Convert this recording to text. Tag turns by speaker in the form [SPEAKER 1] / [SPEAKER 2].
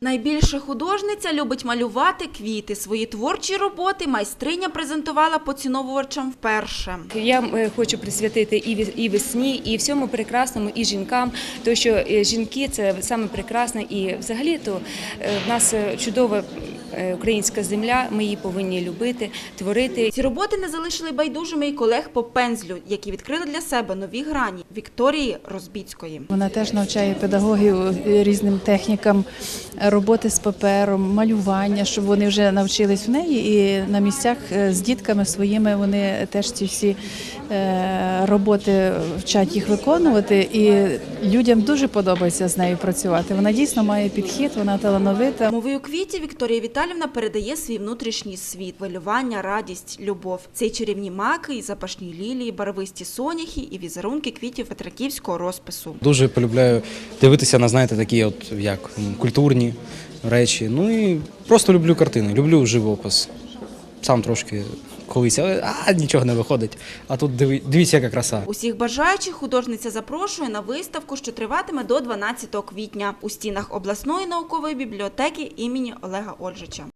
[SPEAKER 1] Найбільше художниця любить малювати квіти. Свої творчі роботи майстриня презентувала поціновувачам вперше.
[SPEAKER 2] Я е, хочу присвятити і весні, і всьому прекрасному, і жінкам, тому що е, жінки це саме прекрасне, і взагалі то е, в нас чудова українська земля. Ми її повинні любити, творити.
[SPEAKER 1] Ці роботи не залишили байдужими і колег по пензлю, які відкрили для себе нові грані Вікторії Розбіцької.
[SPEAKER 3] Вона теж навчає педагогів різним технікам роботи з папером, малювання, щоб вони вже навчились в неї, і на місцях е, з дітками своїми вони теж ці всі е, роботи вчать їх виконувати. І людям дуже подобається з нею працювати. Вона дійсно має підхід, вона талановита.
[SPEAKER 1] Мовою квітів Вікторія Віталівна передає свій внутрішній світ, хвилювання, радість, любов. Це й чарівні маки, і запашні лілії, барвисті соняхи і візерунки квітів петриківського розпису.
[SPEAKER 4] Дуже полюбляю дивитися на знаєте такі, от як культурні речі. Ну і просто люблю картини, люблю живопис. Сам трошки колись, але а, нічого не виходить. А тут диві- дивіться, яка краса.
[SPEAKER 1] Усіх бажаючих художниця запрошує на виставку, що триватиме до 12 квітня у стінах обласної наукової бібліотеки імені Олега Ольжича.